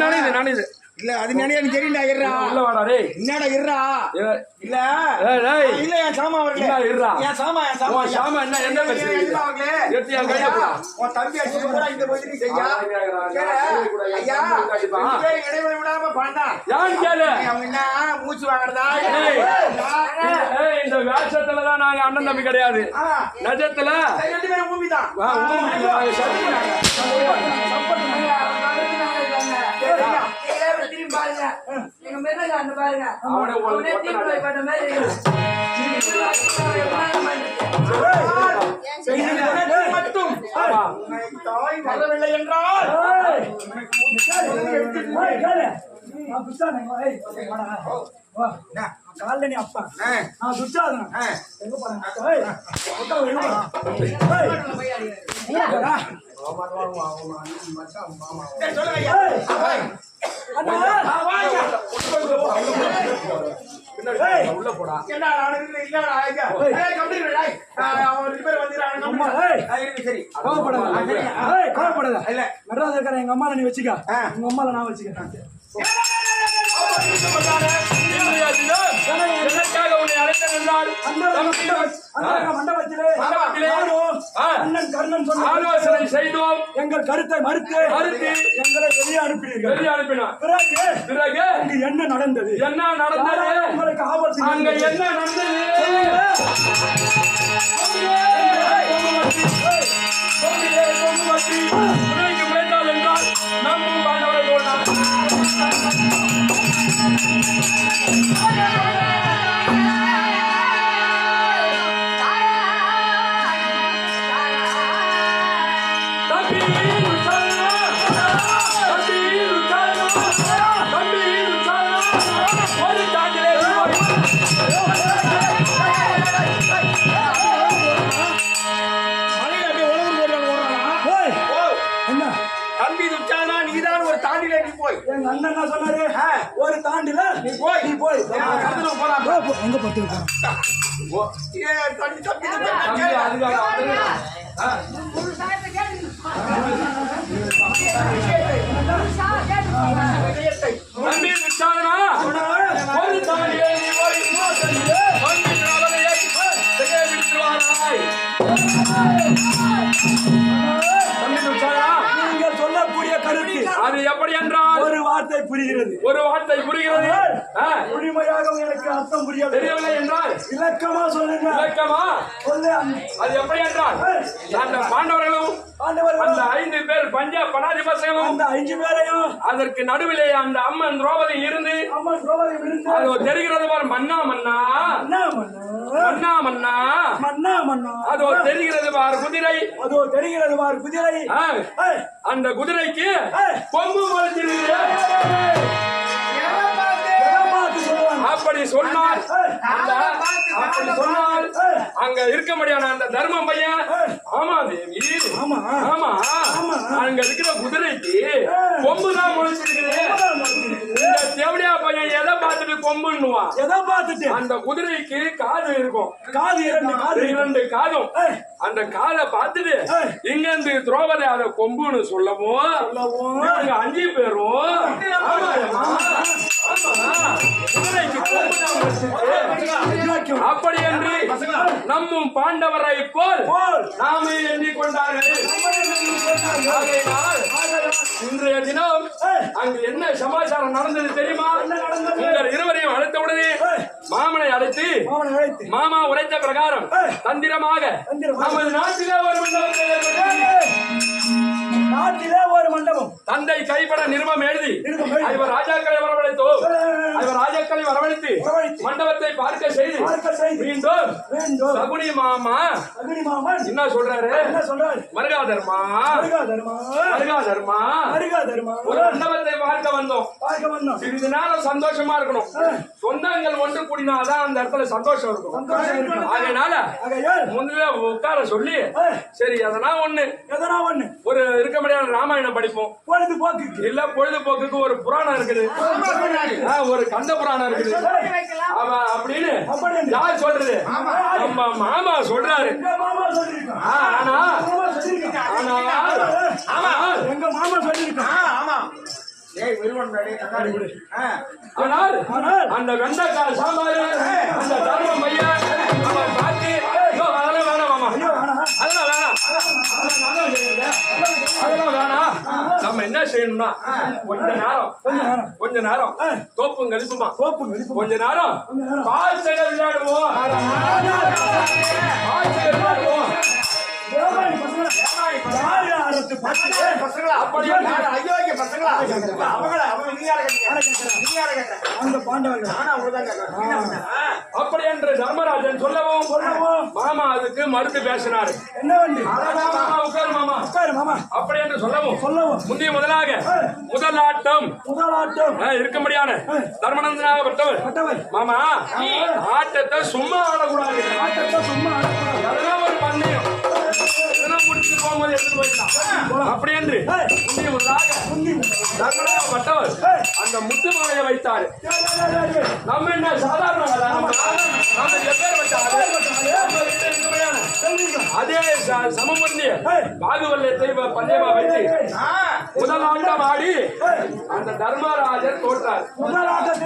நனையுது நனையுது இல்ல அது நினைவு எனக்கு தெரியல இருறா வாடா டேய் என்னடா இருறா இல்ல டேய். இல்ல என் சாமா வரல இல்ல, இருடா. என் சாமா என் சாமா உன் சாமா என்ன, என்ன இல்ல, பிரச்சனை? இல்ல, அவங்களே. எடுத்து என் கையில கொடு. உன் தம்பி அடிச்சு நீ ஐயா, இடைவெளி விடாம பண்ணா யான் கேளு அவங்க என்ன மூச்சு வாங்குறதா. ஏய், இந்த வேஷத்துல தான் நாங்க அண்ணன் தம்பி கிடையாது. நிஜத்துல ரெண்டு பேரும் பூமி தான். திரும்பி பாருங்க எங்க மிருக அந்த பாருங்க என்றால் கால நீ அப்பா நான் துச்சாதன உள்ள போடா. இல்ல நான் ஐயா சரி. கோவப்படாத இல்ல. எங்க அம்மா நீ வச்சுக்க. உங்க அம்மால நான் வெச்சுக்கிறேன். ஆலோசனை செய்தோம் எங்கள் கருத்தை மறுத்து மறுத்து எங்களை வெளியே அனுப்பினீர்கள் வெளியே அனுப்பினான் பிறகு பிறகு அங்கு என்ன நடந்தது என்ன நடந்தது உங்களுக்கு ஆபத்து அங்க? என்ன நடந்தது தம்பி துச்சானா நீதான் ஒரு தாண்டில நீ போய். எங்க அண்ணன் என்ன சொன்னாரு? ஒரு தாண்டில நீ போய். நீ போய். போலாம். எங்க பத்து தம்பி, தம்பி, தம்பி. ஆ. ஒரு தாண்டிலே நீ போய் வந்து அவனை புரிகிறது. ஒரு வார்த்தை புரிகிறது. முழுமையாக எனக்கு அர்த்தம் புரியவில்லை தெரியவில்லை என்றால். இலக்கமா சொல்லுங்க விளக்கமா சொல்லு அது எப்படி என்றால் அந்த பாண்டவர்களும் அந்த ஐந்து பேர் பஞ்சா பனாதிபசங்களும் அந்த ஐந்து பேரையும் அதற்கு நடுவிலே அந்த அம்மன் திரௌபதி இருந்து அம்மன் திரௌபதி இருந்து அது தெரிகிறது பாரு மன்னா மன்னா. மன்னா மன்னா. மன்னா மன்னா. அதோ தெரிகிறது பாரு குதிரை. அதோ தெரிகிறது பாரு குதிரை. அந்த குதிரைக்கு கொம்பு முளைச்சிருக்கு அப்படி சொன்னால் அப்படி சொன்னால் அங்க இருக்க முடியாத அந்த தர்மம் பையன். ஆமா தேவி. ஆமா. ஆமா. ஆமா. அங்க இருக்கிற குதிரைக்கு கொம்பு தான் முளைச்சிருக்குது. இந்த தேவடியா பையன் எதை பார்த்துட்டு கொம்புன்னுவான்? எதை பார்த்துட்டு? அந்த குதிரைக்கு காது இருக்கும். காது இரண்டு காது இரண்டு. காதும். அந்த காதை பார்த்துட்டு. இங்க இருந்து திரௌபதி அதை கொம்புன்னு சொல்லவும் சொல்லவும். இவங்க அஞ்சு பேரும் ஆமா, குதிரைக்கு அப்படி என்று நம்மும் பாண்டவரை போல் நாமே எண்ணிக்கொண்டார்கள். இன்றைய தினம் அங்கு என்ன சமாச்சாரம் நடந்தது தெரியுமா? இருவரையும் அழைத்தவுடனே மாமனை அழைத்து மாமா உரைத்த பிரகாரம் தந்திரமாக நமது நாட்டிலே ஒரு நாட்டிலே தந்தை கைப்பட நிருபம் எழுதி. ஐவர் ராஜாக்களை வரவழைத்தோ? ஐவர் ராஜாக்களை வரவழைத்து. மண்டபத்தை பார்க்க செய்து. மீண்டும் சகுனி மாமா. என்ன சொல்றாரு? என்ன சொல்றாரு? மருகாதர்மா மருகாதர்மா ஒரு மண்டபத்தை பார்க்க வந்தோம். சிறிது நேரம் சந்தோஷமா இருக்கணும். சொந்தங்கள் ஒன்று கூடினாதான் அந்த இடத்துல சந்தோஷம் இருக்கும். அதனால முதல்ல உட்கார சொல்லி சரி அதெல்லாம் ஒண்ணு. எதனா ஒண்ணு. ஒரு இருக்க முடியாத ராமாயணம் படிப்போம். பொழுதுபோக்குக்கு. இல்ல பொழுதுபோக்குக்கு ஒரு புராணம் இருக்குது. ஆ, ஒரு கந்த புராணம் இருக்குது. அப்படின்னு. யார் சொல்றது? நம்ம மாமா சொல்றாரு. ஆனா ஆனால் எங்க மாமா சொல்லிருக்கான் ஆமா. ஆனால் அந்த வெண்டைக்காய் சாம்பார் அந்த தர்ம மையன் அவன் பார்த்து ஐயோ, அதெல்லாம் வேணாம் மாமா. ஐயோ, ஆனா அதெல்லாம் வேணாம். அதெல்லாம் வேணாம். நம்ம என்ன செய்யணும்னா கொஞ்ச நேரம் கொஞ்ச நேரம். தோப்பும் கழிப்புமா? கோப்பு வெளிப்பு கொஞ்ச நேரம் காய்ச்சல விளையாடுவோம். காய்ச்சல விளையாடுவோம். அப்படி என்று தர்மராஜன் சொல்லவும் சொல்லவும். மாமா அதுக்கு மறுத்து பேசினாரு. என்ன வண்டி? மாமா உட்காரு மாமா. உட்காரு மாமா. அப்படி என்று சொல்லவும். சொல்லவும். முந்தைய முதலாக முதல் ஆட்டம் முதலாட்டம். ஆ, இருக்க முடியாது தர்மநந்தனாகப்பட்டவர் பட்டவர். மாமா ஆட்டத்தை சும்மா ஆடக்கூடாது. ஆட்டத்தை சும்மா ஆடக்கூடாது. எதனா ஒரு பந்தயம். எதனா முடிச்சு போகும்போது எடுத்து போயிடலாம். அப்படி என்று ஏய், அந்த முத்து மாலையை வைத்தாரு. நம்ம என்ன சாதாரண? நம்ம வச்சாரு அதே ச- சமபந்தி பாகுவல்யத்தை பந்தயமா வைத்து முதல் ஆட்டம் ஆடி அந்த தர்மராஜர் தோற்றார்.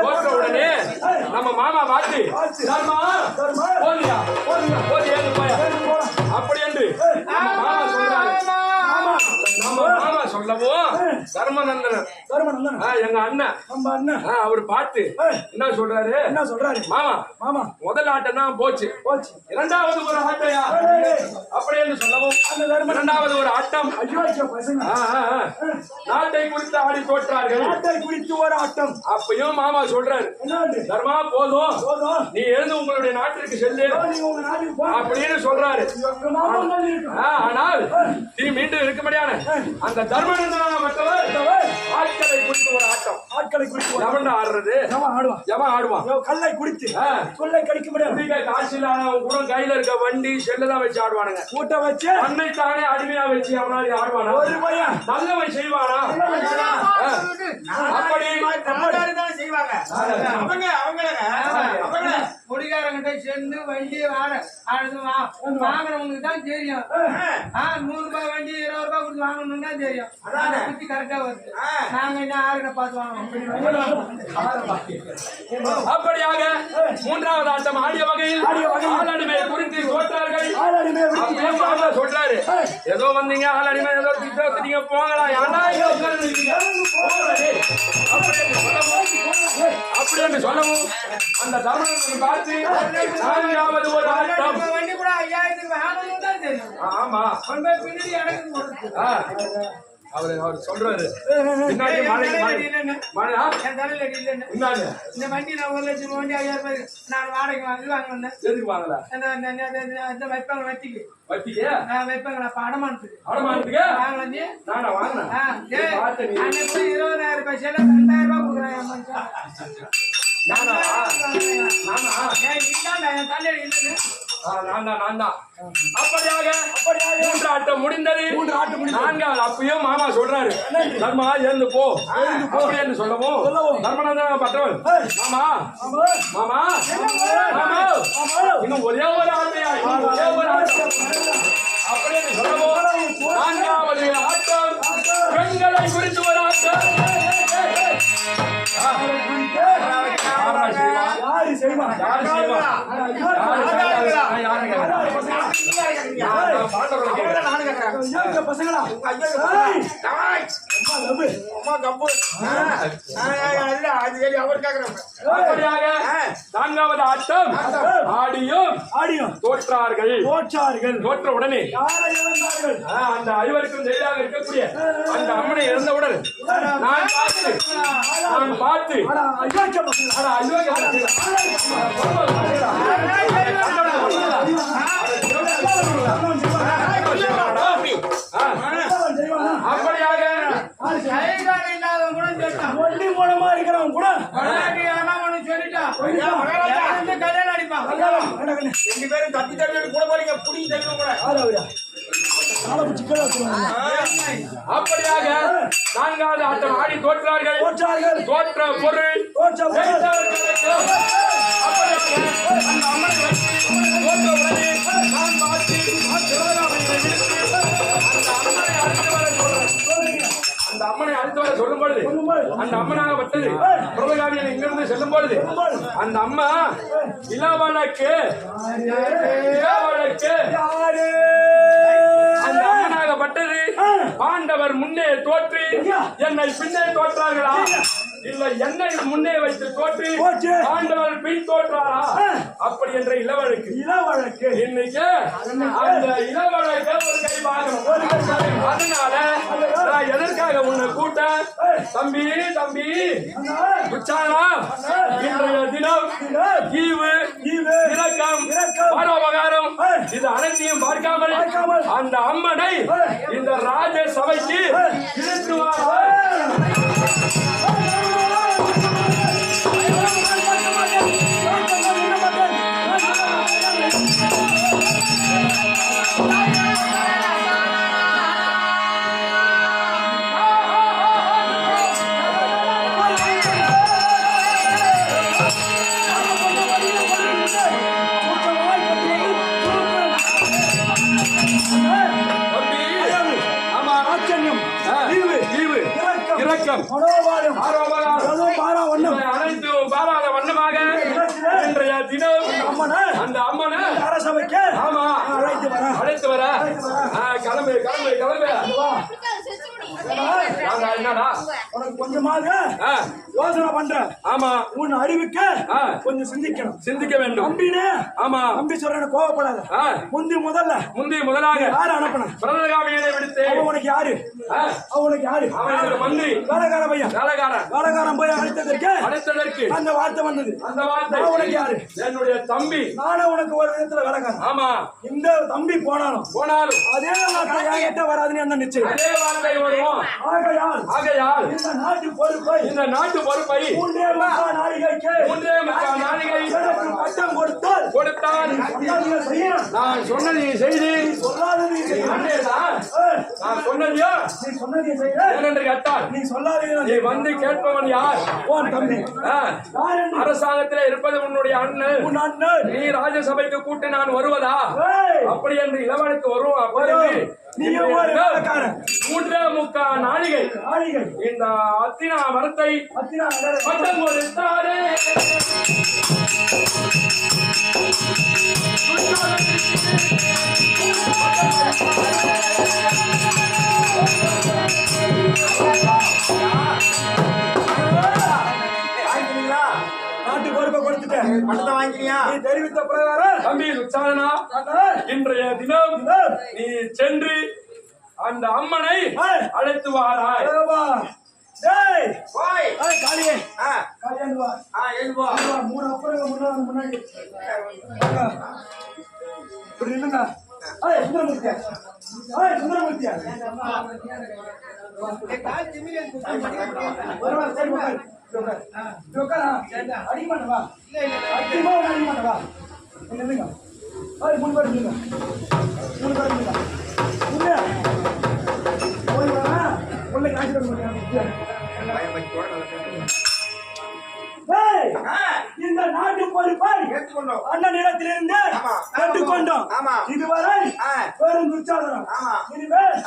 தோற்ற உடனே நம்ம மாமா பார்த்து தர்மா. போதியா? போதி ஏந்து போயா? போலாம். அப்படி என்று சொல்றாரு ஆ, எங்க அண்ணன். நம்ம அண்ணன். அவர் பார்த்து என்ன சொல்றாரு? என்ன சொல்றாரு? மாமா. மாமா. முதல் ஆட்டம் தான் போச்சு. போச்சு. இரண்டாவது ஒரு ஆட்டையா? ஏய், அப்படி என்று சொல்லவும். அந்த தர்ம இரண்டாவது ஒரு ஆட்டம். நாட்டை குறித்து ஆடி தோற்றார்கள். நாட்டை குறித்து ஒரு ஆட்டம். அப்பயும் மாமா சொல்றாரு? தர்மா போதும். நீ எழுந்து உங்களுடைய நாட்டிற்கு செல்லு. அப்படின்னு சொல்றாரு. ஆனால் நீ மீண்டும் இருக்க முடியாது அந்த மற்றவர் ஆட்களை குறித்து ஒரு ஆட்டம். ஆட்களை குறித்து ஒரு எவன் ஆடுறது? எவன் ஆடுவான்? எவன் ஆடுவான்? கல்லை குடித்து. சொல்லை கடிக்க முடியாது காசு இல்லாதவன் கூட கையில இருக்க வண்டி செல்லு தான் வச்சு ஆடுவானுங்க. கூட்ட வச்சு தன்னை தானே அடிமையா வச்சு அவனால ஆடுவானா? ஒரு பையன். நல்லவன் செய்வானா. அப்படி. செய்வாங்க அவங்க அவங்கள குடிகாரங்கிட்ட சேர்ந்து வண்டி வாட. அடுத்து வா. வாங்குறவங்களுக்கு தான் தெரியும். நூறு ரூபாய் வண்டி இருபது ரூபாய் கொடுத்து வாங்கணும்னு தான் தெரியும். கரெக்டா வருது. நாங்க என்ன ஆளுகிட்ட பார்த்து வாங்கணும்? அப்படியாக மூன்றாவது ஆட்டம் ஆடிய வகையில் ஆளடிமை குறித்து சொல்றாரு ஏதோ வந்தீங்க ஆளடிமை ஏதோ திட்ட வச்சுட்டீங்க போங்களா அப்படி என்று சொல்லவும் அந்த தர்மனை பார்த்து நான்காவது ஒரு ஆட்டம் வண்டி கூட ஐயாயிரத்துக்கு ஆமா. பின்னாடி எனக்கு. அவரு அவர் சொல்றாரு. இந்த வண்டி நான் ஒரு லட்சம் வண்டி ஐயாயிரம் ரூபாய் நான் வாடகை வாங்கி வாங்க வந்தேன். எதுக்கு வாங்கல? அந்த அந்த- அந்த- அந்த- அந்த வைப்பாங்க வட்டிக்கு. வட்டிக்கு? நான் அடமானத்துக்கு. அடமானத்துக்கு? வாங்கலாம் நீ நானா வாங்கினேன்? அன்னைக்கு இருபதாயிரம் ரூபாய் செல்ல ரெண்டாயிரம் ரூபாய் கொடுக்குறேன். நானா? நானா? ஏய், நீதான்டா என் தலையில இல்லைன்னு. நான் தான் நான் தான். அப்படியாக அப்படியாக. மூன்று ஆட்டம் முடிந்தது. மூன்று ஆட்டம் முடிந்தது. நான்காவது அப்பயும் மாமா சொல்றாரு. தர்மா எழுந்து போ. அப்படி என்று சொல்லவும். தர்மநந்தன பட்டவன்? மாமா. மாமா. மாமா. இன்னும் ஒரே ஒரு ஆட்டையா? இன்னும் ஒரே ஒரு ஆட்டம். அப்படி என்று சொல்லவும். நான்காவது ஆட்டம். அப்படியாக நான்காவது ஆட்டம். ஆடியும் ஆடியும். தோற்றார்கள். தோற்றார்கள். தோற்ற உடனே அந்த ஐவருக்கும் எதிராக இருக்கக்கூடிய அந்த அம்மனை இறந்தவுடன் நான் பார்த்து நான் பார்த்து ஆனா அயோக்கிய மக்கள் அட, ஐயோ, எனக்கு ஆ, அவன் செய்வானா? அப்படியாக மூலமா இருக்கிறவன் கூட சொல்லிட்டான். ரெண்டு பேரும் தப்பி தப்பி கூட போறீங்க புடிங்க கூட அப்படியாக நான்காவது ஆட்டம் ஆடி தோற்றார்கள். தோற்ற பொருள் அந்த அம்மனை அழைத்து வர சொல்லும் பொழுது அந்த அம்மனாகப்பட்டது பிரபகாமியன் இங்கிருந்து செல்லும் பொழுது அந்த அம்மா யாரு? அந்த அம்மனாகப்பட்டது பாண்டவர் முன்னே தோற்று என்னை பின்னே தோற்றார்களா? இல்ல என்னை முன்னே வைத்து தோற்று. பாண்டவர் பின் தோற்றாரா? அப்படி என்ற இளவழக்கு. இளவழக்கு. இன்னைக்கு அந்த இளவழக்க. ஒரு கை பார்க்கணும் அதனால நான் எதற்காக உன்னை கூட்ட தம்பி தம்பி. உச்சானா இன்றைய தினம் இரக்கம் இரக்கம், பரோபகாரம். இது அனைத்தையும் பார்க்காமல் பார்க்காமல், அந்த அம்மனை இந்த ராஜ சபைக்கு இவை அனைத்தும் பாராத வண்ணமாக இன்றைய தினம் அம்மனை அந்த அம்மனை அரசவைக்கு ஆமா. அழைத்து வர. அழைத்து வர. கிளம்பு கிளம்பு கிளம்பு. உனக்கு கொஞ்சமாக யோசனை பண்றேன். ஆமா. உன் அறிவுக்கு. கொஞ்சம் சிந்திக்கணும். சிந்திக்க வேண்டும். நம்பினே ஆமா. நம்பி சொல்றேன் கோவப்படாத. முந்தி முதல்ல முந்தைய முதலாக யாரு விடுத்து. அவன் உனக்கு யாரு? ஆ, அவன் உனக்கு யாரு? மந்திரி வேலைக்கார பையன். வேலைக்காரன். வேலைக்காரன் போய் அழைத்ததற்கு அழைத்ததற்கு அந்த வார்த்தை வந்தது. அந்த வார்த்தை. யாரு? என்னுடைய தம்பி. நானே உனக்கு ஒரு விதத்துல வேலைக்காரன். ஆமா. இந்த தம்பி போனாலும் போனாலும் அதே நான் என்கிட்ட வராதுன்னு அந்த நிச்சயம்? அதே வார்த்தை ஆகையால் ஆகையால் இந்த நாட்டு பொறுப்பை இந்த நாட்டு பொறுப்பை மூன்றே முக்கால் நாளிகைக்கு மூன்றே முக்கால் நாளிகை எனக்கு பட்டம் கொடுத்தால் கொடுத்தான் சொன்னதை செய்யணும். நான் சொன்னதை செய்தி சொல்லாததை நான் சொன்னதையோ நீ சொன்னதை ஏனென்று கேட்டால் நீ சொல்லாததை நீ வந்து கேட்பவன் யார்? உன் தம்பி. அரசாங்கத்திலே இருப்பது உன்னுடைய அண்ணன். உன் அண்ணன். நீ ராஜசபைக்கு கூட்டு நான் வருவதா? அப்படி என்று இளவனுக்கு வரும். அப்படி நீயும் ஒரு வேலைக்காரன். மூன்றே முக்கால் நாளிகை. நாளிகை. இந்த அத்தினா மரத்தை அத்தினா பட்டம் கொடுத்தாரே. பணத்தை வாங்கிக்கிறியா நீ தெரிவித்த பிரகாரம் தம்பி உச்சாரணா அண்ணன், இன்றைய தினம் நீ சென்று அந்த அம்மனை அழைத்து வாராய். மூணு அப்புறம் முன்னாடி நில்லுங்க. ஏய், சுந்தரமூர்த்தியா. ஏய், சுந்தரமூர்த்தியா. திமிரி இருக்கு. உட்காரு, ஆ. அடிக்க மாட்டே, வா. அடிக்குமா, உன்னை அடிக்க மாட்டே, வா. இங்க நில்லுங்க. ஏய், மூணு பேர் நில்லுங்க. மூணு பேர் நில்லுங்க. நில்லு. போய் வரா. உள்ள ஆ இந்த நாட்டு பொறுப்பை. கற்றுக்கொண்டோம் ஆமா. இதுவரை. வெறும் துச்சாதனம். இனிமேல்